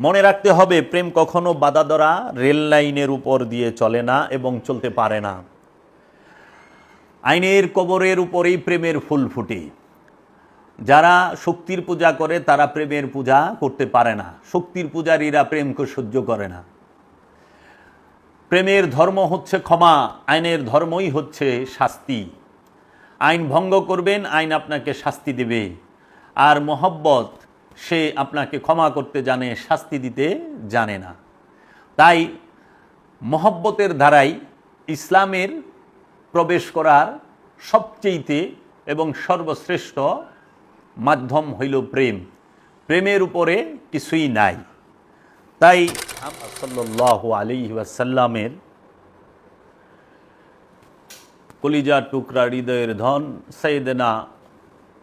মনে রাখতে হবে, প্রেম কখনো বাধা ধরা রেল লাইনের উপর দিয়ে চলে না এবং চলতে পারে না। আইনের কবরের উপরেই প্রেমের ফুল ফুটে। যারা শক্তির পূজা করে, তারা প্রেমের পূজা করতে পারে না। শক্তির পূজারীরা প্রেমকে সহ্য করে না। প্রেমের ধর্ম হচ্ছে ক্ষমা, আইনের ধর্মই হচ্ছে শাস্তি। আইন ভঙ্গ করবেন, আইন আপনাকে শাস্তি দেবে। আর মোহব্বত সে আপনাকে ক্ষমা করতে জানে, শাস্তি দিতে জানে না। তাই মহব্বতের ধারাই ইসলামের প্রবেশ করার সবচেয়েতে এবং সর্বশ্রেষ্ঠ মাধ্যম হইল প্রেম। প্রেমের উপরে কিছুই নাই। তাই সাল্লাহ আলী ওয়াসাল্লামের কলিজার টুকরা, হৃদয়ের ধন সৈয়দনা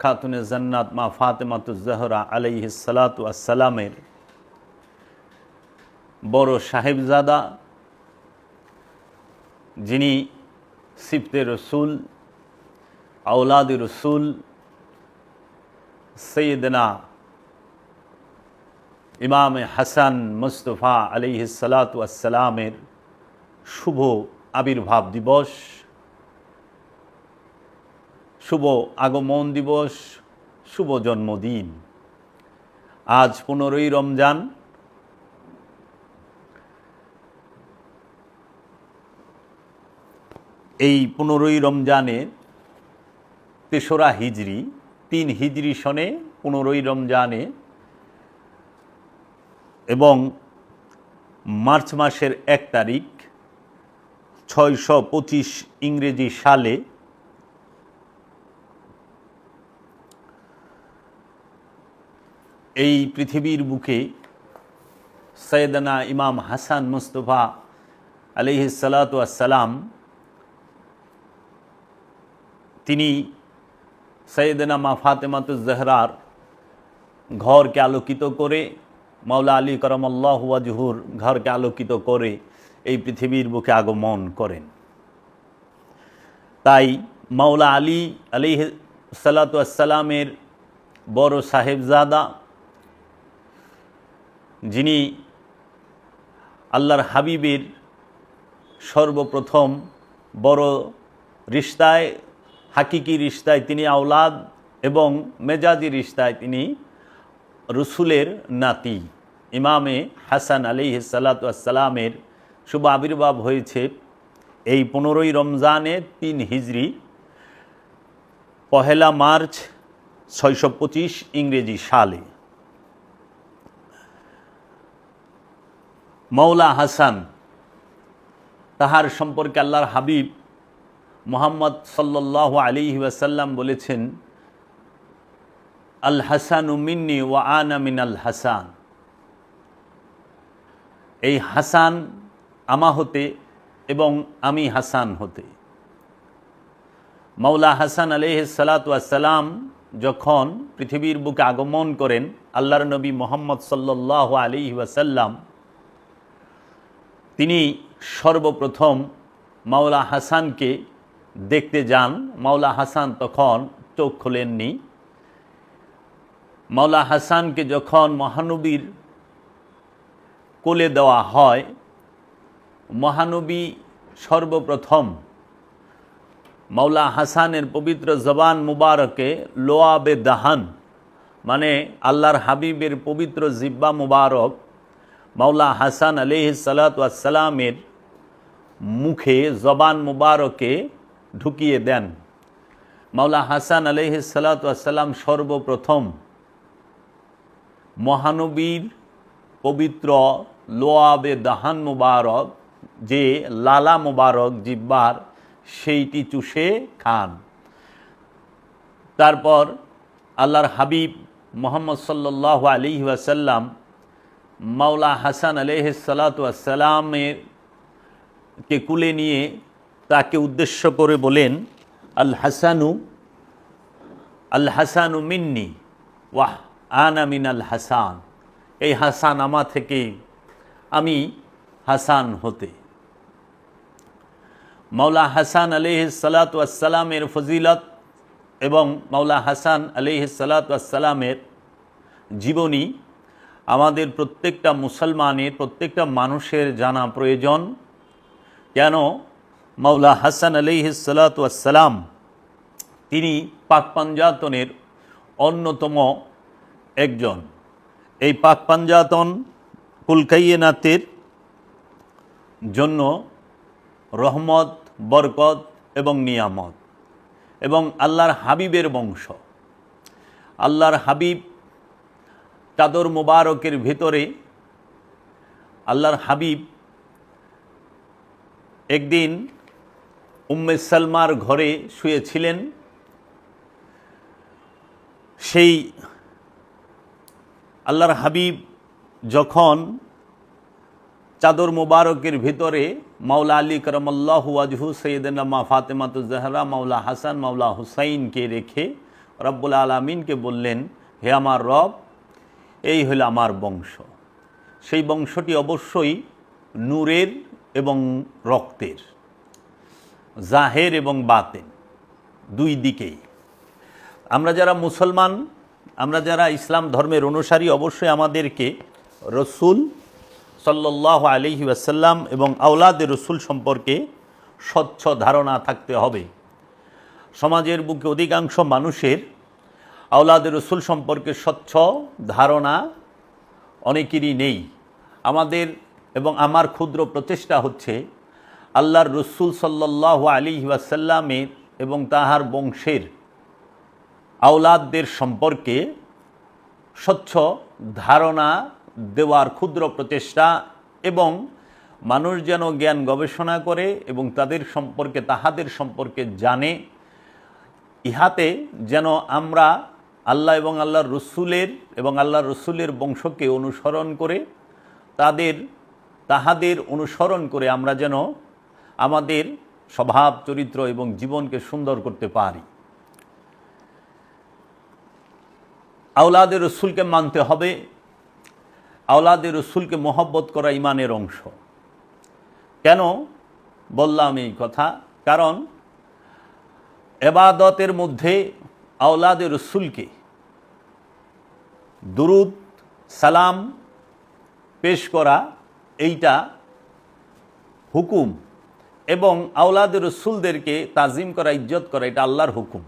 খাতুনে জান্নাত মা ফাতেমাতুজ্জাহরা আলাইহি সালাতু আসসালামের বড় সাহেবজাদা, যিনি সিফতে রসুল আউলাদ রসুল, সৈয়দনা ইমাম হাসান মুস্তফা আলিহি সালাতু আসসালামের শুভ আবির্ভাব দিবস শুভ আগমন দিবস, শুভ জন্মদিন। আজ পনেরোই রমজান। এই পনেরোই রমজানের তেসরা হিজড়ি তিন হিজড়ি সনে পনেরোই রমজানে এবং মার্চ মাসের এক তারিখ, ছয়শো পঁচিশ ইংরেজি সালে এই পৃথিবীর বুকে সৈয়দনা ইমাম হাসান মুস্তফা আলিহি সালাতাম তিনি সৈয়দনা মা ফাতেমাতুজহরার ঘরকে আলোকিত করে, মাওলা আলী করমল্লাহ ওয়াজহুর ঘরকে আলোকিত করে এই পৃথিবীর বুকে আগমন করেন। তাই মাওলা আলী আলী সালাতামের বড় সাহেবজাদা যিনি আল্লাহর হাবিবের সর্বপ্রথম বড় রিস্তায় হাকিকি রিস্তায় তিনি আওলাদ এবং মেজাজি রিস্তায় তিনি রসুলের নাতি। ইমামে হাসান আলী সালাতামের শুভ আবির্ভাব হয়েছে এই পনেরোই রমজানে তিন হিজড়ি পহেলা মার্চ ছয়শো পঁচিশ ইংরেজি সালে। মৌলা হাসান, তাহার সম্পর্কে আল্লাহর হাবিব মোহাম্মদ সাল্লাহ আলী ওয়াসাল্লাম বলেছেন, আল হাসান মিন্নি ওয়া আনা মিন আল হাসান। এই হাসান আমা হতে এবং আমি হাসান হতে। মৌলা হাসান আলহ সালাতাম যখন পৃথিবীর বুকে আগমন করেন, আল্লাহর নবী মোহাম্মদ সাল্লাহ আলী ওয়াসাল্লাম তিনি সর্বপ্রথম মাওলা হাসানকে দেখতে যান। মাওলা হাসান তখন চোখ খোলেননি। মাওলা হাসানকে যখন মহানবীর কোলে দেওয়া হয়, মহানবী সর্বপ্রথম মাওলা হাসানের পবিত্র জবান মুবারকে লোয়াবে দাহান মানে আল্লাহর হাবিবের পবিত্র জিব্বা মুবারক মাওলা হাসান আলিহ সালাতামের মুখে জবান মুবারকে ঢুকিয়ে দেন। মাওলা হাসান আলিহ সালাতাম সর্বপ্রথম মহানবীর পবিত্র লোয়াবে দাহান মুবারক, যে লালা মুবারক জিব্বার, সেইটি চুষে খান। তারপর আল্লাহর হাবিব মোহাম্মদ সাল্লাহ আলী ওয়াসাল্লাম মাওলা হাসান আলহ সালাতামের কে কুলে নিয়ে তাকে উদ্দেশ্য করে বলেন, আল হাসানু আল হাসানু মিন্নি, ওয়াহ, আনা মিন আল হাসান। এই হাসান আমা থেকে আমি হাসান হতে। মাওলা হাসান আলিহ সালাতামের ফজিলত এবং মাওলা হাসান আলিহ সালাতামের জীবনী আমাদের প্রত্যেকটা মুসলমানের, প্রত্যেকটা মানুষের জানা প্রয়োজন। কেন? মাওলা হাসান আলিহিসালাতাম তিনি পাক পাঞ্জাতনের অন্যতম একজন। এই পাক পাঞ্জাতন কুলকাইয়েনাতের জন্য রহমত, বরকত এবং নিয়ামত এবং আল্লাহর হাবিবের বংশ। আল্লাহর হাবিব চাদর মুবারকের ভেতরে আল্লাহর হাবিব একদিন উম্মে সালমার ঘরে শুয়েছিলেন। সেই আল্লাহর হাবিব যখন চাদর মুবারকের ভিতরে মাওলা আলী করমল্লাহ আজহু সৈয়দনা মা ফাতেমাত জাহরা, মাওলা হাসান, মাওলা হুসাইনকে রেখে রব্বুল আলমিনকে বললেন, হে আমার রব এই হলো আমার বংশ। সেই বংশটি অবশ্যই নূরের এবং রক্তের, জাহের এবং বাতেন, দুই দিকেই। আমরা যারা মুসলমান, আমরা যারা ইসলাম ধর্মের অনুসারী, অবশ্যই আমাদেরকে রসুল সাল্লাহ আলহি আসাল্লাম এবং আওলাদের রসুল সম্পর্কে স্বচ্ছ ধারণা থাকতে হবে। সমাজের বুকে অধিকাংশ মানুষের আওলাদের রসুল সম্পর্কে স্বচ্ছ ধারণা অনেকেরই নেই। আমাদের এবং আমার ক্ষুদ্র প্রচেষ্টা হচ্ছে আল্লাহর রসুল সাল্লাহ আলী ওয়াসাল্লামের এবং তাহার বংশের আওলাদদের সম্পর্কে স্বচ্ছ ধারণা দেওয়ার ক্ষুদ্র প্রচেষ্টা এবং মানুষ যেন জ্ঞান গবেষণা করে এবং তাদের সম্পর্কে, তাহাদের সম্পর্কে জানে। ইহাতে যেন আমরা আল্লাহ এবং আল্লাহর রসুলের এবং আল্লাহর রসুলের বংশকে অনুসরণ করে তাদের, তাহাদের অনুসরণ করে আমরা যেন আমাদের স্বভাব, চরিত্র এবং জীবনকে সুন্দর করতে পারি। আওলাদের রসুলকে মানতে হবে। আওলাদের রসুলকে মহব্বত করা ইমানের অংশ। কেন বললাম এই কথা? কারণ এবাদতের মধ্যে আওলাদের রসুলকে দুরুদ, সালাম, পেশ করা এইটা হুকুম এবং আওলাদের রসুলদেরকে তাজিম করা, ইজ্জত করা, এটা আল্লাহর হুকুম।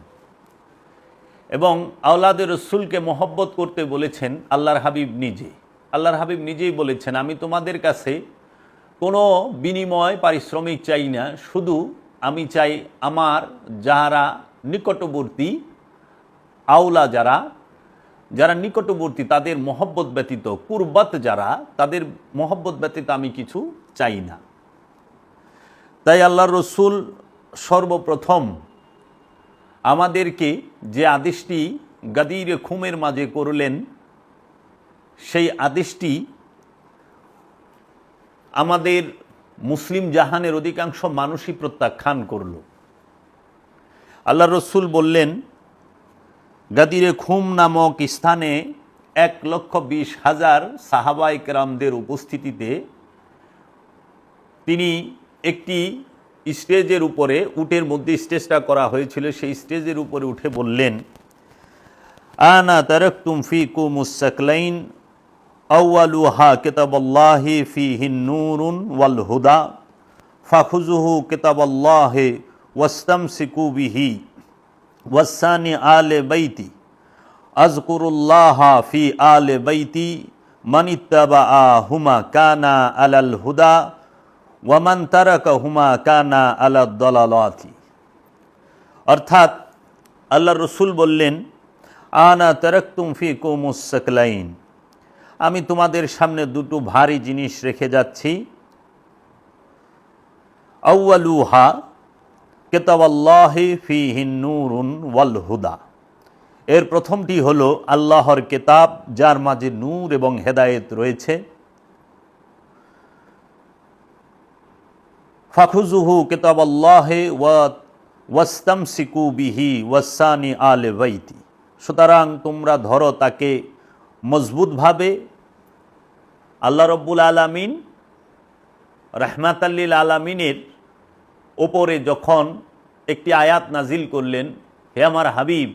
এবং আওলাদের রসুলকে মহব্বত করতে বলেছেন আল্লাহর হাবিব নিজে। আল্লাহর হাবিব নিজেই বলেছেন, আমি তোমাদের কাছে কোনো বিনিময় পারিশ্রমিক চাই না, শুধু আমি চাই আমার যারা নিকটবর্তী আওলা যারা যারা নিকটবর্তী তাদের মহব্বত ব্যতীত, কুরবাত যারা, তাদের মহব্বত ব্যতীত আমি কিছু চাই না। তাই আল্লাহ রসুল সর্বপ্রথম আমাদেরকে যে আদেশটি গাদির খুমের মাঝে করলেন, সেই আদেশটি আমাদের মুসলিম জাহানের অধিকাংশ মানুষই প্রত্যাখ্যান করল। আল্লাহ রসুল বললেন গাদিরে খুম নামক স্থানে এক লক্ষ বিশ হাজার সাহাবাই কেরামদের উপস্থিতিতে তিনি একটি স্টেজের উপরে, উটের মধ্যে স্টেজটা করা হয়েছিল। সেই স্টেজের উপরে উঠে বললেন, আনা তারক তুম ফি কুমুসাকলাইন আউআলুহা কিতাবল্লাহি ফিহি নূরুন ওয়াল হুদা ফাখুজুহু কিতাবল্লাহি ওয়াস্তামসিকু বিহি। ওয়াসানি আলে বৈতি আজকুরুল্লাহ ফি আলে বাইতি। মানিত্তাবা হুমা কানা আলাল হুদা। ওয়ামান তারাকা হুমা কানা আলা দলালাতি। অর্থাৎ আল্লাহ রসুল বললেন, আনা তারাক্তুম ফি কুমুসাকলাইন আমি তোমাদের সামনে দুটো ভারী জিনিস রেখে যাচ্ছি। আউয়ালুহা কেতাবাল্লাহি ফি হিন্নুরুন ওয়াল হুদা। এর প্রথমটি হলো আল্লাহর কেতাব, যার মাঝে নূর এবং হেদায়েত রয়েছে। ফাখুজুহু কেতাব ওয়াস্তাম সিকু বিহি ওয়াসানি আলে বৈতি সুতরাং তোমরা ধরো তাকে মজবুতভাবে। আল্লাহ রব্বুল আলমিন রহমাতাল্লিল আলমিনের ওপরে যখন একটি আয়াত নাজিল করলেন, হে আমার হাবিব,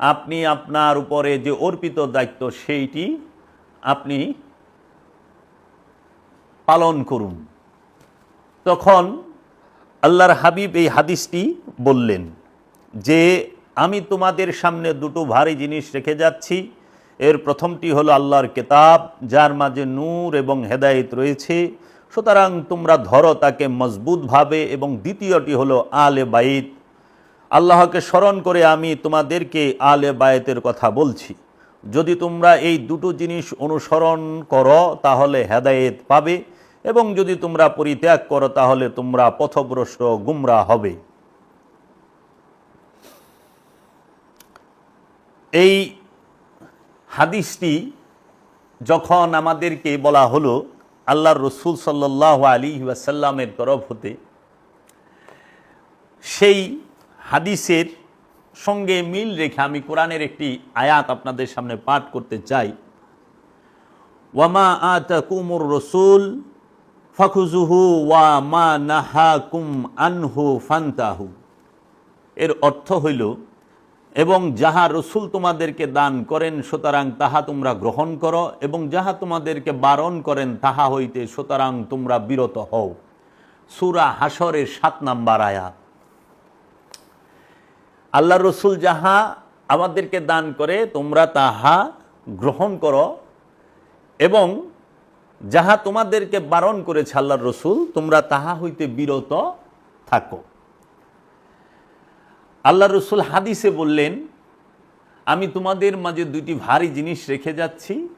আপনি আপনার উপরে যে অর্পিত দায়িত্ব সেইটি আপনি পালন করুন। তখন আল্লাহর হাবিব এই হাদিসটি বললেন যে, আমি তোমাদের সামনে দুটো ভারী জিনিস রেখে যাচ্ছি। এর প্রথমটি হলো আল্লাহর কেতাব, যার মাঝে নূর এবং হেদায়েত রয়েছে। সুতরাং তোমরা ধরো তাকে মজবুতভাবে এবং দ্বিতীয়টি হলো আলে বাইত। আল্লাহকে স্মরণ করে আমি তোমাদেরকে আলে বায়েতের কথা বলছি। যদি তোমরা এই দুটো জিনিস অনুসরণ করো, তাহলে হেদায়েত পাবে এবং যদি তোমরা পরিত্যাগ করো, তাহলে তোমরা পথভ্রষ্ট গুমরা হবে। এই হাদিসটি যখন আমাদেরকে বলা হলো আল্লাহর রসুল সাল্লাহ আলী ওয়াসাল্লামের তরফ হতে সেই হাদিসের সঙ্গে মিল রেখে আমি কোরআনের একটি আয়াত আপনাদের সামনে পাঠ করতে চাই। ওয়ামা আতা কুমুর রসুল ফখুজুহু ওয়া মা নাহা কুম আনহু ফান্তাহু। এর অর্থ হইল এবং যাহা রসুল তোমাদেরকে দান করেন, সুতরাং তাহা তোমরা গ্রহণ করো, এবং যাহা তোমাদেরকে বারণ করেন, তাহা হইতে সুতরাং তোমরা বিরত হও। সুরা হাসরের সাত নাম্বার আয়াত। আল্লাহ রসুল যাহা আমাদেরকে দান করে, তোমরা তাহা গ্রহণ করো, এবং যাহা তোমাদেরকে বারণ করেছে আল্লাহর রসুল, তোমরা তাহা হইতে বিরত থাকো। আল্লাহ রসুল হাদিসে বললেন, আমি তোমাদের মাঝে দুইটি ভারী জিনিস রেখে যাচ্ছি।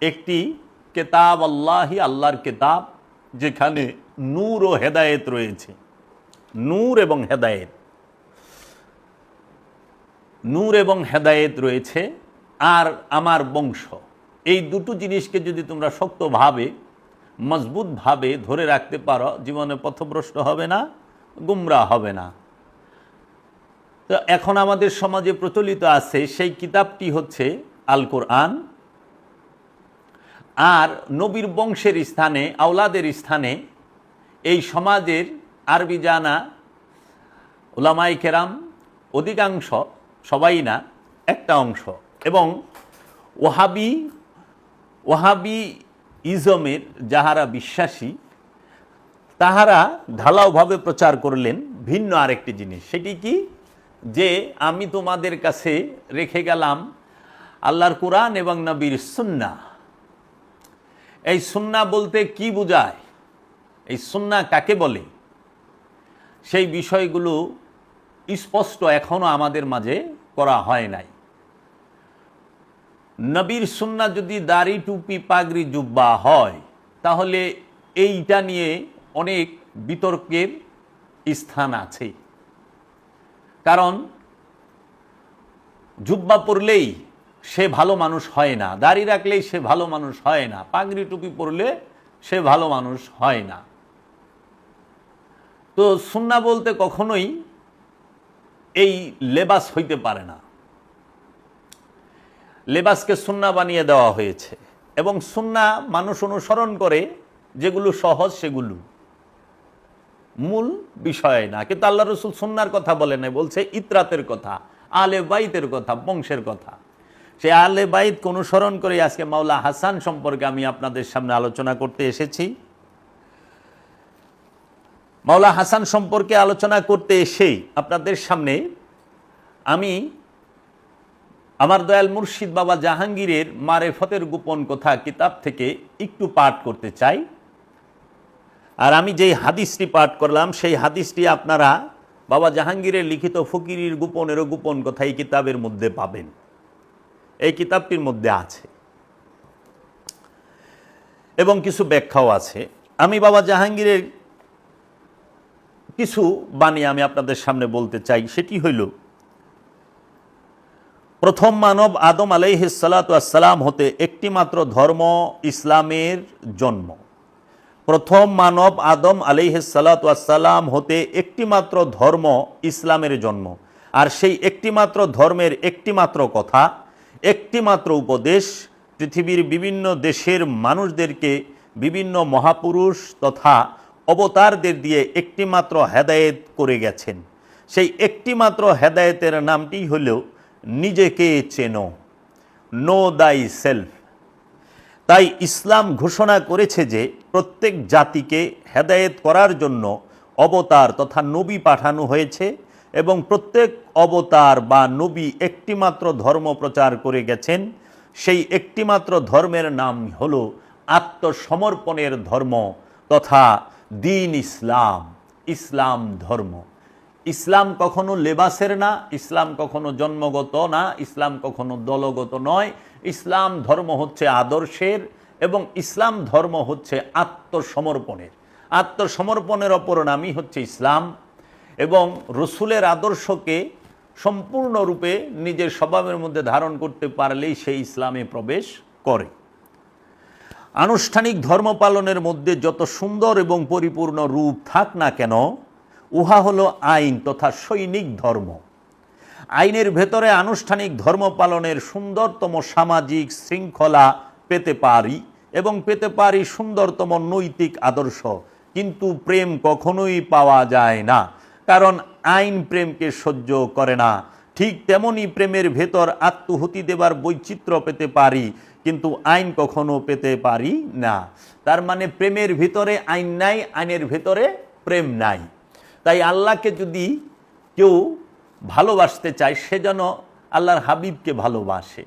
একটি কেতাব আল্লাহি, আল্লাহর কেতাব, যেখানে নূর ও হেদায়েত রয়েছে। নূর এবং হেদায়েত। নূর এবং হেদায়েত রয়েছে আর আমার বংশ। এই দুটো জিনিসকে যদি তোমরা শক্তভাবে, মজবুতভাবে ধরে রাখতে পারো, জীবনে পথভ্রষ্ট হবে না গুমরা হবে না। তো এখন আমাদের সমাজে প্রচলিত আছে সেই কিতাবটি হচ্ছে আল কোরআন আর নবীর বংশের স্থানে, আওলাদের স্থানে এই সমাজের আরবি জানা ওলামাই কেরাম অধিকাংশ, সবাই না, একটা অংশ। এবং ওহাবি ওহাবি ইজমের যাহারা বিশ্বাসী, তাহারা ঢালাওভাবে প্রচার করলেন ভিন্ন আরেকটি জিনিস। সেটি কি? যে আমি তোমাদের কাছে রেখে গেলাম আল্লাহর কোরআন এবং নবীর সুন্না এই সুন্না বলতে কি বোঝায়? এই সুন্না কাকে বলে? সেই বিষয়গুলো স্পষ্ট এখনও আমাদের মাঝে করা হয় নাই। নবীর সুন্না যদি দাড়ি, টুপি, পাগড়ি, জুব্বা হয়, তাহলে এইটা নিয়ে অনেক বিতর্কের স্থান আছে। কারণ জুব্বা পরলেই সে ভালো মানুষ হয় না, দাড়ি রাখলেই সে ভালো মানুষ হয় না, পাগড়ি টুপি পরলে সে ভালো মানুষ হয় না। তো সুন্না বলতে কখনোই এই লেবাস হইতে পারে না। লেবাসকে সুন্না বানিয়ে দেওয়া হয়েছে এবং সুন্না মানুষ অনুসরণ করে যেগুলো সহজ সেগুলো। মূল বিষয় না। কিন্তু আল্লাহ রসুল সুন্নার কথা বলে নাই, বলছে ইতরাতের কথা, আলে বাইতের কথা, বংশের কথা। সে আলে বাইতকে অনুসরণ করে আজকে মাওলা হাসান সম্পর্কে আমি আপনাদের সামনে আলোচনা করতে এসেছি। মাওলা হাসান সম্পর্কে আলোচনা করতে এসেই আপনাদের সামনে আমি আমার দয়াল মুর্শিদ বাবা জাহাঙ্গীরের মারেফতের গোপন কথা কিতাব থেকে একটু পাঠ করতে চাই। আর আমি যেই হাদিসটি পাঠ করলাম, সেই হাদিসটি আপনারা বাবা জাহাঙ্গীরের লিখিত ফকিরির গোপনেরও গোপন কথা এই কিতাবের মধ্যে পাবেন। এই কিতাবটির মধ্যে আছে। এবং কিছু ব্যাখ্যাও আছে। আমি বাবা জাহাঙ্গীরের কিছু বাণী আমি আপনাদের সামনে বলতে চাই। সেটি হইল, প্রথম মানব আদম আলাইহিসালাতাম হতে একটি মাত্র ধর্ম ইসলামের জন্ম। প্রথম মানব আদম আলিহাসাল্লাম হতে একটিমাত্র ধর্ম ইসলামের জন্ম। আর সেই একটিমাত্র ধর্মের একটিমাত্র কথা, একটিমাত্র উপদেশ, পৃথিবীর বিভিন্ন দেশের মানুষদেরকে বিভিন্ন মহাপুরুষ তথা অবতারদের দিয়ে একটিমাত্র হেদায়েত করে গেছেন। সেই একটিমাত্র হেদায়েতের নামটি হল নিজেকে চেনো নো দাই সেলফ তাই ইসলাম ঘোষণা করেছে যে প্রত্যেক জাতিকে হেদায়েত করার জন্য অবতার তথা নবী পাঠানো হয়েছে এবং প্রত্যেক অবতার বা নবী একটিমাত্র ধর্ম প্রচার করে গেছেন, সেই একটিমাত্র ধর্মের নাম হল আত্মসমর্পণের ধর্ম তথা দিন ইসলাম ইসলাম ধর্ম। ইসলাম কখনো লেবাসের না, ইসলাম কখনো জন্মগত না, ইসলাম কখনো দলগত নয় ইসলাম ধর্ম হচ্ছে আদর্শের এবং ইসলাম ধর্ম হচ্ছে আত্মসমর্পণের। আত্মসমর্পণের অপর নামই হচ্ছে ইসলাম এবং রসুলের আদর্শকে সম্পূর্ণরূপে নিজের স্বভাবের মধ্যে ধারণ করতে পারলেই সেই ইসলামে প্রবেশ করে। আনুষ্ঠানিক ধর্ম পালনের মধ্যে যত সুন্দর এবং পরিপূর্ণ রূপ থাক না কেন, উহা হলো আইন তথা সৈনিক ধর্ম। আইনের ভেতরে আনুষ্ঠানিক ধর্ম পালনের সুন্দরতম সামাজিক শৃঙ্খলা পেতে পারি এবং পেতে পারি সুন্দরতম নৈতিক আদর্শ। কিন্তু প্রেম কখনোই পাওয়া যায় না। কারণ আইন প্রেমকে সহ্য করে না। ঠিক তেমনই প্রেমের ভেতর আত্মহুতি দেবার বৈচিত্র্য পেতে পারি, কিন্তু আইন কখনো পেতে পারি না। তার মানে প্রেমের ভিতরে আইন নাই, আইনের ভেতরে প্রেম নাই। তাই আল্লাহকে যদি কেউ ভালোবাসতে চায়, সে যেন আল্লাহর হাবিবকে ভালোবাসে।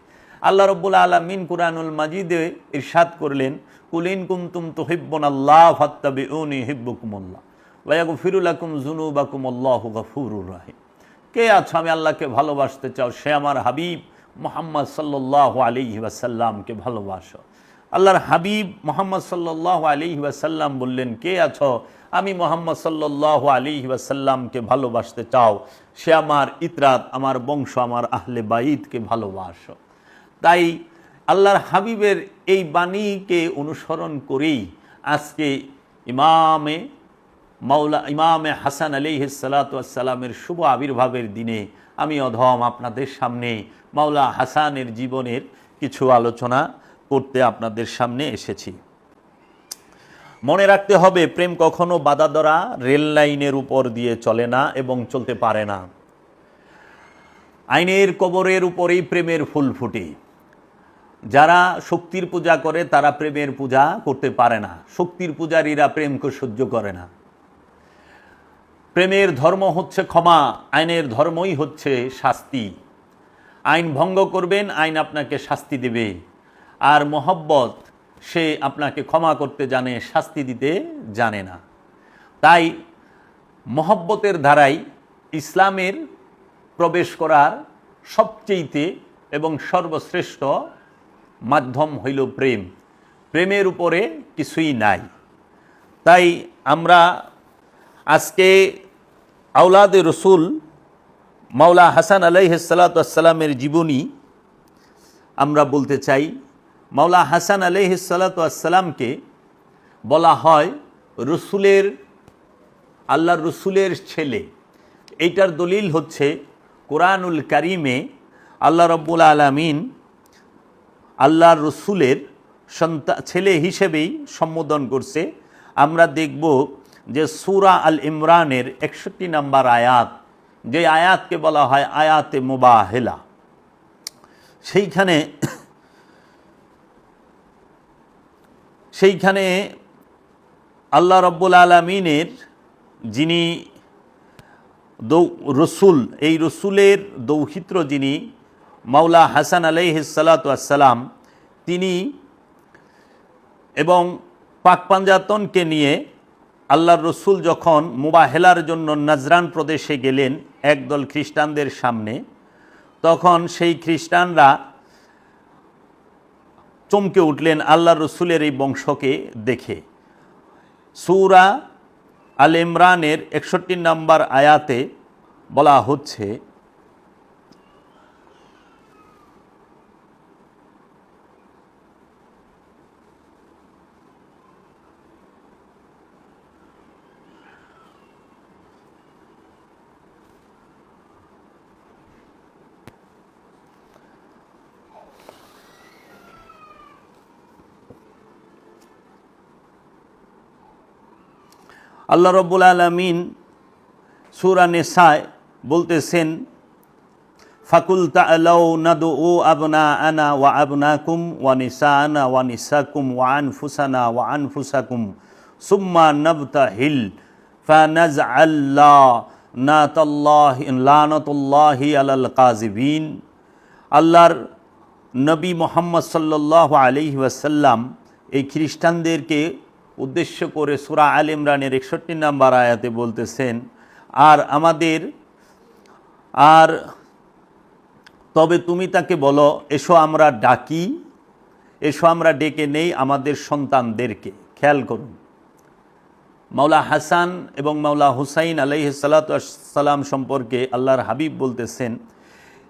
আল্লাহ রব্বুল আলমিন কুরআনুল মাজিদে ইরশাদ করলেন কুলিন কুমতুম তো হিব্বন আল্লাহ ফাত্তাবি উনি হিব্বুকুমল্লাহ ওয়াগু ফিরুলাকুম জুনুবাকুম আল্লাহ গফুরুর রাহিম। কে আছো? আমি আল্লাহকে ভালোবাসতে চাও, সে আমার হাবিব মোহাম্মদ সাল্লাহ আলিহি ওয়াসাল্লামকে ভালোবাসো। আল্লাহর হাবিব মোহাম্মদ সাল্লাহ আলিহি ওয়াসাল্লাম বললেন, কে আছো? আমি মোহাম্মদ সাল্লাহ আলী ওয়াসাল্লামকে ভালোবাসতে চাও, সে আমার ইতরাত, আমার বংশ, আমার আহলে বাইদকে ভালোবাসো। তাই আল্লাহর হাবিবের এই বাণীকে অনুসরণ করেই আজকে ইমামে মাওলা, ইমামে হাসান আলী সালাতামের শুভ আবির্ভাবের দিনে আমি অধম আপনাদের সামনে মাওলা হাসানের জীবনের কিছু আলোচনা করতে আপনাদের সামনে এসেছি। মনে রাখতে হবে, প্রেম কখনো বাধা ধরা রেল লাইনের উপর দিয়ে চলে না এবং চলতে পারে না। আইনের কবরের উপরেই প্রেমের ফুল ফুটে। যারা শক্তির পূজা করে, তারা প্রেমের পূজা করতে পারে না। শক্তির পূজারীরা প্রেমকে সহ্য করে না। প্রেমের ধর্ম হচ্ছে ক্ষমা, আইনের ধর্মই হচ্ছে শাস্তি। আইন ভঙ্গ করবেন, আইন আপনাকে শাস্তি দেবে। আর মহব্বত সে আপনাকে ক্ষমা করতে জানে, শাস্তি দিতে জানে না। তাই মহব্বতের ধারাই ইসলামের প্রবেশ করার সবচেয়েতে এবং সর্বশ্রেষ্ঠ মাধ্যম হইল প্রেম। প্রেমের উপরে কিছুই নাই। তাই আমরা আজকে আউলাদে রসুল মাওলা হাসান আলাইসালাতামের জীবনী আমরা বলতে চাই মাওলা হাসান আলাইসালাতামকে বলা হয় রসুলের, আল্লাহর রসুলের ছেলে। এইটার দলিল হচ্ছে কোরআনুল কারিমে আল্লাহ রব্বুল আলমিন আল্লাহর রসুলের সন্তা, ছেলে হিসেবেই সম্বোধন করছে। আমরা দেখব যে সুরা আল ইমরানের একষট্টি নাম্বার আয়াত, যে আয়াতকে বলা হয় আয়াতে মোবাহেলা। সেইখানে সেইখানে আল্লাহ রব্বুল আলমিনের যিনি দৌ রসুল, এই রসুলের দৌহিত্র যিনি মাওলা হাসান আলাইহিসালাতাম তিনি এবং পাক পাঞ্জাতনকে নিয়ে আল্লাহর রসুল যখন মুবাহেলার জন্য নাজরান প্রদেশে গেলেন একদল খ্রিস্টানদের সামনে, তখন সেই খ্রিস্টানরা চমকে উঠলেন আল্লাহ রসুলের এই বংশকে দেখে। সৌরা আল ইমরানের একষট্টি নম্বর আয়াতে বলা হচ্ছে আল্লাহ রব্বুল আলমিন সুরানেসায় বলতেছেন, ফাকুল তালাউ নাদু ও আবনা আনা ওয়া আবনা কুম ওয়া নিসা আনা ওয়া নিসা কুম ওয়া আনফুসানা ওয়া আনফুসাকুম সুম্মা নবতা হিল ফানাজ আল্লাহ না নাতাল্লাহ, লানতুল্লাহি আলাল কাজিবিন আল্লাহর নবী মোহাম্মদ সাল্লাহ আলহি ওয়াসাল্লাম এই খ্রিস্টানদেরকে উদ্দেশ্য করে সুরা আল ইমরানের একষট্টি নাম্বার আয়াতে বলতেছেন, আর আমাদের, আর তবে তুমি তাকে বলো, এসো আমরা ডাকি, এসো আমরা ডেকে নেই আমাদের সন্তানদেরকে। খেয়াল করুন। মাওলা হাসান এবং মাওলা হুসাইন আলাইহ সালাম সম্পর্কে আল্লাহর হাবিব বলতেছেন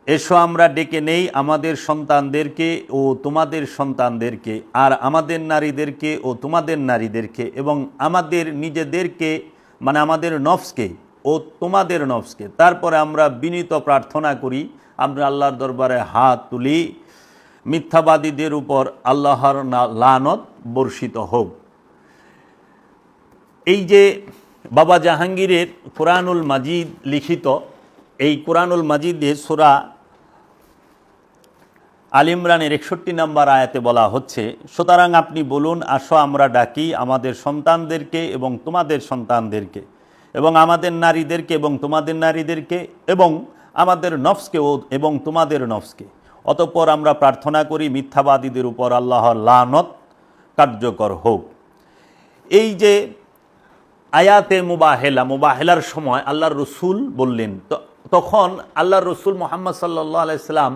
এসো আমরা ডেকে নেই আমাদের সন্তানদেরকে ও তোমাদের সন্তানদেরকে, আর আমাদের নারীদেরকে ও তোমাদের নারীদেরকে এবং আমাদের নিজেদেরকে মানে আমাদের নফসকে ও তোমাদের নফসকে। তারপরে আমরা বিনীত প্রার্থনা করি, আমরা আল্লাহর দরবারে হাত তুলি, মিথ্যাবাদীদের উপর আল্লাহর লানত বর্ষিত হোক। এই যে বাবা জাহাঙ্গীরের কোরআনুল মাজিদ লিখিত, এই কোরআনুল মাজিদে সুরা আল ইমরানের একষট্টি নম্বর আয়াতে বলা হচ্ছে, সুতরাং আপনি বলুন, আসো আমরা ডাকি আমাদের সন্তানদেরকে এবং তোমাদের সন্তানদেরকে, এবং আমাদের নারীদেরকে এবং তোমাদের নারীদেরকে, এবং আমাদের নফসকে এবং তোমাদের নফসকে। অতঃপর আমরা প্রার্থনা করি, মিথ্যাবাদীদের উপর আল্লাহর লানত কার্যকর হোক। এই যে আয়াতে মুবাহেলা, মুবাহেলার সময় আল্লাহর রসুল বললেন, তো, তখন আল্লাহর রসুল মোহাম্মদ সাল্লাহ আলাইসাল্লাম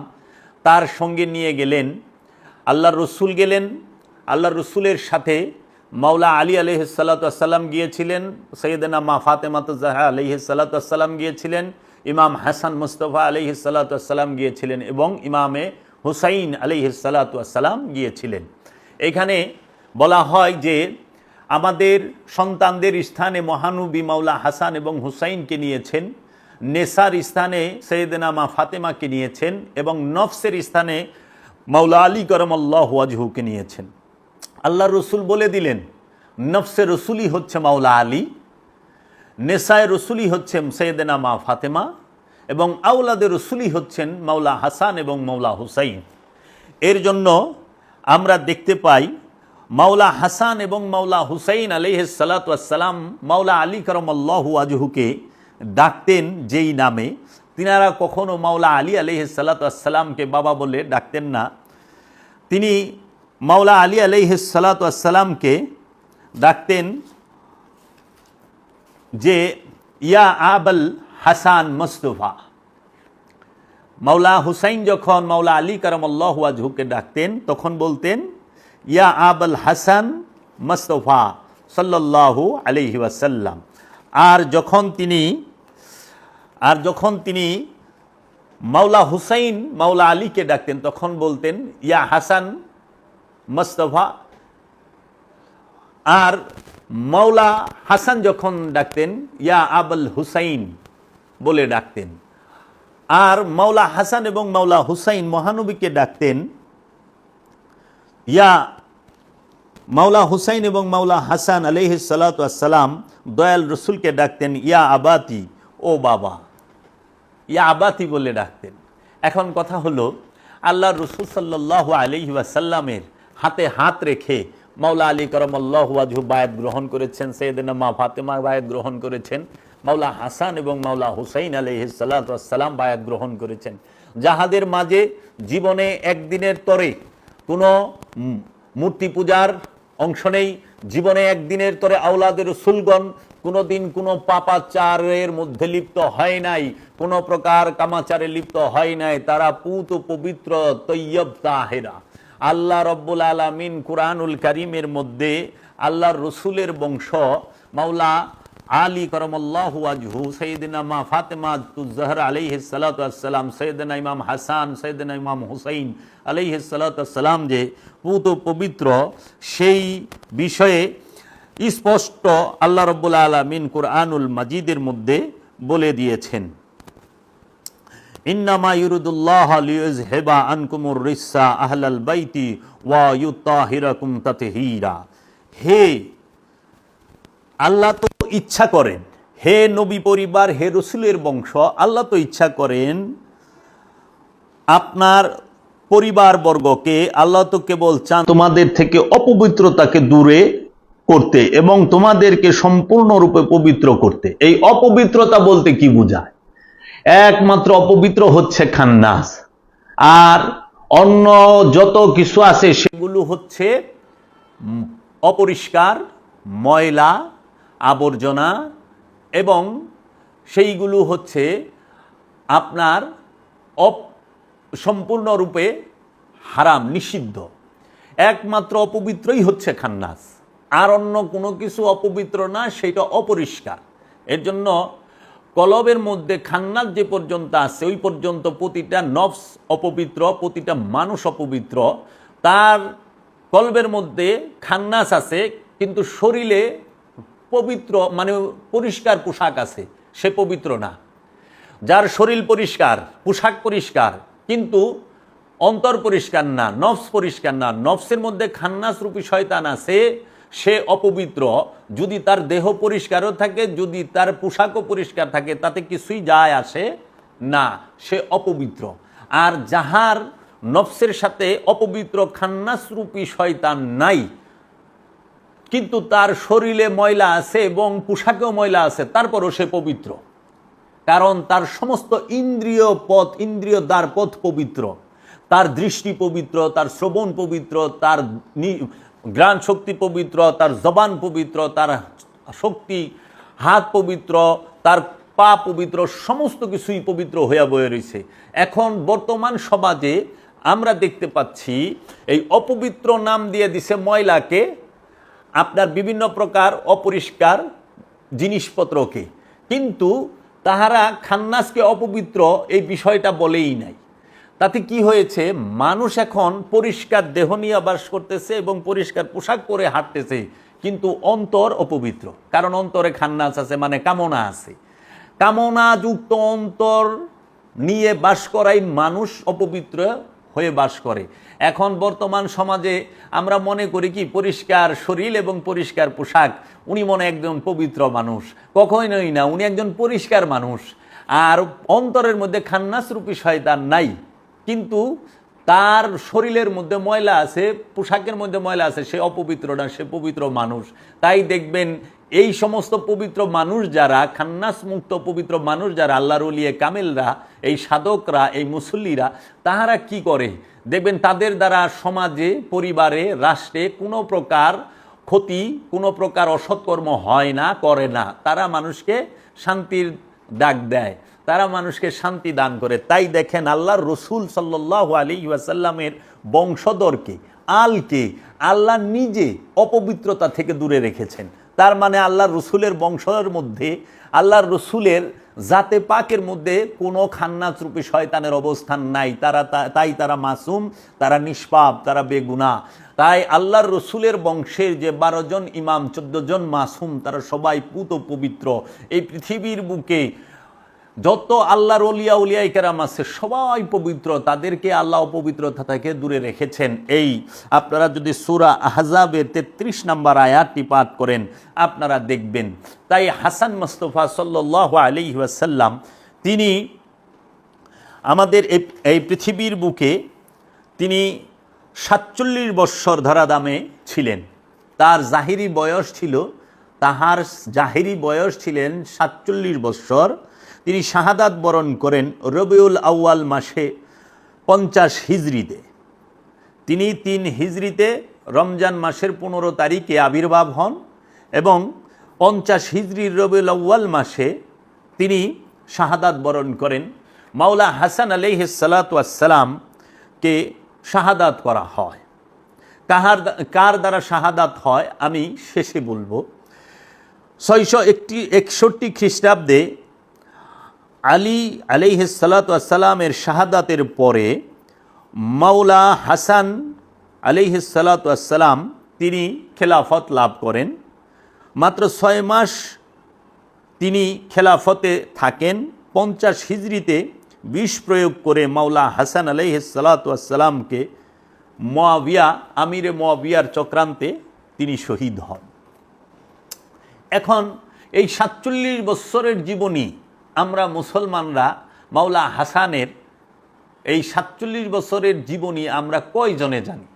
তার সঙ্গে নিয়ে গেলেন। আল্লাহর রসুল গেলেন। আল্লাহর রসুলের সাথে মাওলা আলী আলহিসাল্লাতাম গিয়েছিলেন। সৈয়দনা মা ফাতেমাতুজাহা আলহিসাল্লাতাম গিয়েছিলেন। ইমাম হাসান মুস্তফা আলহিসাল্লাতাম গিয়েছিলেন এবং ইমামে হুসাইন আলহিসাল্লাতাম গিয়েছিলেন। এখানে বলা হয় যে আমাদের সন্তানদের স্থানে মহানবী মাওলা হাসান এবং হুসাইনকে নিয়েছেন। নেসার স্থানে সৈয়দনা মা ফাতেমাকে নিয়েছেন এবং নফসের স্থানে মাওলা আলী করমল্লাহ ওয়াজহুকে নিয়েছেন। আল্লাহ রসুল বলে দিলেন নফসে রসুলই হচ্ছে মাওলা আলী নেশায় রসুলই হচ্ছেন সৈয়দনা মা ফাতেমা এবং আউলাদে রসুলই হচ্ছেন মাওলা হাসান এবং মাওলা হুসাইন। এর জন্য আমরা দেখতে পাই, মাওলা হাসান এবং মাওলা হুসাইন আলিহ সালাতাম মাওলা আলী করমল্লাহু আজহুকে ডাকতেন যেই নামে, তিনারা কখনও মাওলা আলী আলিহ সালাতামকে বাবা বলে ডাকতেন না। তিনি মাওলা আলী আলিহ সালাতামকে ডাকতেন যে, ইয়া আবল হাসান মুস্তফা। মাওলা হুসাইন যখন মাওলা আলী করমল্লাহ আজহুকে ডাকতেন, তখন বলতেন, ইয়া আবল হাসান মুস্তফা সাল্লাল্লাহু আলহি ওয়াসাল্লাম। আর যখন তিনি, আর যখন তিনি মাওলা হুসাইন, মাওলা আলীকে ডাকতেন, তখন বলতেন, ইয়া হাসান মুস্তফা। আর মাওলা হাসান যখন ডাকতেন, ইয়া আবুল হুসাইন বলে ডাকতেন। আর মাওলা হাসান এবং মাওলা হুসাইন মহানবীকে ডাকতেন, ইয়া মাওলা হুসাইন এবং মাওলা হাসান আলহ সালাতাম দয়াল রসুলকে ডাকতেন, ইয়া আবাতি, ও বাবা। ইয়া আবাতি বলে ডাকতেন। এখন কথা হলো আল্লাহ রসুল সাল্লাহ আলহি ওয়াসাল্লামের হাতে হাত রেখে মাওলা আলী করমল্লাহ ওয়াজহু বায়াত গ্রহণ করেছেন, সৈয়দনা মা ফাতেমা বায়াত গ্রহণ করেছেন, মাওলা হাসান এবং মাওলা হুসাইন আলহ সাল্লাম বায়াত গ্রহণ করেছেন। যাহাদের মাঝে জীবনে একদিনের তরে কোনো মূর্তি পূজার অংশ নেই। জীবনে একদিনের তরে আওলাদের সুলগন কোনো দিন কোনো পাপাচারের মধ্যে লিপ্ত হয় নাই, কোনো প্রকার কামাচারে লিপ্ত হয় নাই, তারা পুত পবিত্র তৈয়ব তাহেরা। আল্লাহ রব্বুল আলমিন কুরআনুল করিমের মধ্যে আল্লাহর রসুলের বংশ, মাওলা আলী করমল্লাহ আজহু ফাতেমা আলাইহ সালাতাম ইমাম হাসান সৈয়দিনা ইমাম হুসাইন আলাইহ সালাতাম যে পুত পবিত্র, সেই বিষয়ে স্পষ্ট আল্লাহ রব্বুল আলমিন কুরআনুল মাজিদের মধ্যে বলে দিয়েছেন। ইন্নামা ইউরুদুল্লাহ লিউযহিবা আনকুমুর রিসা আহলাল বাইতি ওয়া ইউতাহিরাকুম তাতহীরা। হে আল্লাহ তো ইচ্ছা করেন। হে নবী পরিবার, হে রসুলের বংশ, আল্লাহ তো ইচ্ছা করেন আপনার পরিবারবর্গকে আল্লাহ তো কেবল চান তোমাদের থেকে অপবিত্রতাকে দূরে করতে এবং তোমাদেরকে সম্পূর্ণরূপে পবিত্র করতে। এই অপবিত্রতা বলতে কি বোঝায়? একমাত্র অপবিত্র হচ্ছে খান্নাস। আর অন্য যত কিছু আছে সেগুলো হচ্ছে অপরিষ্কার, ময়লা আবর্জনা এবং সেইগুলো হচ্ছে আপনার অপ সম্পূর্ণরূপে হারাম, নিষিদ্ধ। একমাত্র অপবিত্রই হচ্ছে খান্নাস। আর অন্য কোনো কিছু অপবিত্র না, সেটা অপরিষ্কার। এর জন্য কলবের মধ্যে খান্নাস যে পর্যন্ত আছে, ওই পর্যন্ত প্রতিটা নফস অপবিত্র, প্রতিটা মানুষ অপবিত্র। তার কলবের মধ্যে খান্নাস আছে, কিন্তু শরীরে পবিত্র মানে পরিষ্কার পোশাক আছে, সে পবিত্র না। যার শরীর পরিষ্কার, পোশাক পরিষ্কার, কিন্তু অন্তর পরিষ্কার না, নফস পরিষ্কার না, নফসের মধ্যে খান্নাস রূপী শয়তান আছে, সে অপবিত্র। যদি তার দেহ পরিষ্কারও থাকে, যদি তার পোশাকও পরিষ্কার থাকে, তাতে কিছুই যায় আসে না, সে অপবিত্র। আর যাহার নফসের সাথে অপবিত্র খান্নাস রূপী শয়তান নাই কিন্তু তার শরীরে ময়লা আছে এবং পোশাকেও ময়লা আছে, তারপরও সে পবিত্র। কারণ তার সমস্ত ইন্দ্রিয় পথ, ইন্দ্রিয় দ্বার পথ পবিত্র। তার দৃষ্টি পবিত্র, তার শ্রবণ পবিত্র, তার ঘ্রাণ শক্তি পবিত্র, তার জবান পবিত্র, তার শক্তি, হাত পবিত্র, তার পা পবিত্র, সমস্ত কিছুই পবিত্র হইয়া বয়ে রয়েছে এখন বর্তমান সমাজে আমরা দেখতে পাচ্ছি, এই অপবিত্র নাম দিয়ে দিছে ময়লাকে আপনার বিভিন্ন প্রকার অপরিষ্কার জিনিসপত্রকে কিন্তু তাহারা খান্নাসকে অপবিত্র এই বিষয়টা বলেই নাই। তাতে কি হয়েছে? মানুষ এখন পরিষ্কার দেহ নিয়ে বাস করতেছে এবং পরিষ্কার পোশাক পরে হাঁটতেছে, কিন্তু অন্তর অপবিত্র। কারণ অন্তরে খান্নাস আছে মানে কামনা আছে। কামনাযুক্ত অন্তর নিয়ে বাস করাই মানুষ অপবিত্র হয়ে বাস করে। এখন বর্তমান সমাজে আমরা মনে করি কি, পরিষ্কার শরীর এবং পরিষ্কার পোশাক, উনি মনে একজন পবিত্র মানুষ। কখনোই না, উনি একজন পরিষ্কার মানুষ। আর অন্তরের মধ্যে খান্নাস রূপী শয়তান নাই। কিন্তু তার শরীরের মধ্যে ময়লা আছে, পোশাকের মধ্যে ময়লা আছে, সে অপবিত্র না, সে পবিত্র মানুষ। তাই দেখবেন, এই সমস্ত পবিত্র মানুষ যারা, খান্নাস মুক্ত পবিত্র মানুষ যারা, আল্লাহর উলিয়ে কামেলরা, এই সাধকরা, এই মুসল্লিরা, তাহারা কি করে? দেখবেন, তাদের দ্বারা সমাজে, পরিবারে, রাষ্ট্রে কোনো প্রকার ক্ষতি, কোনো প্রকার অসৎকর্ম হয় না, করে না। তারা মানুষকে শান্তির ডাক দেয়। তারা মানুষকে শান্তি দান করে। তাই দেখেন আল্লাহর রসুল সাল্লাহ আলী ওয়াসাল্লামের বংশধরকে, আলকে আল্লাহ নিজে অপবিত্রতা থেকে দূরে রেখেছেন। তার মানে আল্লাহর রসুলের বংশের মধ্যে, আল্লাহর রসুলের জাতে পাকের মধ্যে কোনো খান্নাস রূপী শয়তানের অবস্থান নাই। তারা তাই তারা মাসুম, তারা নিষ্পাপ, তারা বেগুনা। তাই আল্লাহর রসুলের বংশের যে বারো জন ইমাম, চোদ্দ জন মাসুম, তারা সবাই পুত পবিত্র। এই পৃথিবীর বুকে যত আল্লাহর অলিয়া উলিয়াই কেরাম আছে, সবাই পবিত্র, তাদেরকে আল্লাহ অপবিত্রতা থেকে দূরে রেখেছেন। এই, আপনারা যদি সুরা আহজাবের তেত্রিশ নম্বর আয়াতটি পাঠ করেন, আপনারা দেখবেন। তাই হাসান মুস্তফা সাল্লাহ আলি ওয়াসাল্লাম, তিনি আমাদের এই পৃথিবীর বুকে তিনি সাতচল্লিশ বৎসর ধরাদামে ছিলেন। তার জাহিরি বয়স ছিল, তাহার জাহিরি বয়স ছিলেন সাতচল্লিশ বৎসর। তিনি শাহাদাত বরণ করেন রবিউল আউয়াল মাসে পঞ্চাশ হিজড়িতে তিনি তিন হিজড়িতে রমজান মাসের পনেরো তারিখে আবির্ভাব হন এবং পঞ্চাশ হিজড়ির রবিউল আউয়াল মাসে তিনি শাহাদাত বরণ করেন। মাওলা হাসান আলহ সালাতামকে শাহাদাত করা হয়। কাহার কার দ্বারা শাহাদাত হয় আমি শেষে বলব। ছয়শো একটি, একষট্টি খ্রিস্টাব্দে আলী আলিহাসালাতামের শাহাদাতের পরে মাওলা হাসান আলিহাসালাতাম তিনি খেলাফত লাভ করেন। মাত্র ছয় মাস তিনি খেলাফতে থাকেন। পঞ্চাশ হিজড়িতে বিষ প্রয়োগ করে মাওলা হাসান আলাইসালাতামকে মোয়াবিয়া, আমিরে মোয়াবিয়ার চক্রান্তে তিনি শহীদ হন। এখন এই সাতচল্লিশ বৎসরের জীবনী আমরা মুসলমানরা মাওলা হাসানের এই সাতচল্লিশ বছরের জীবনী আমরা কয়জনে জানি?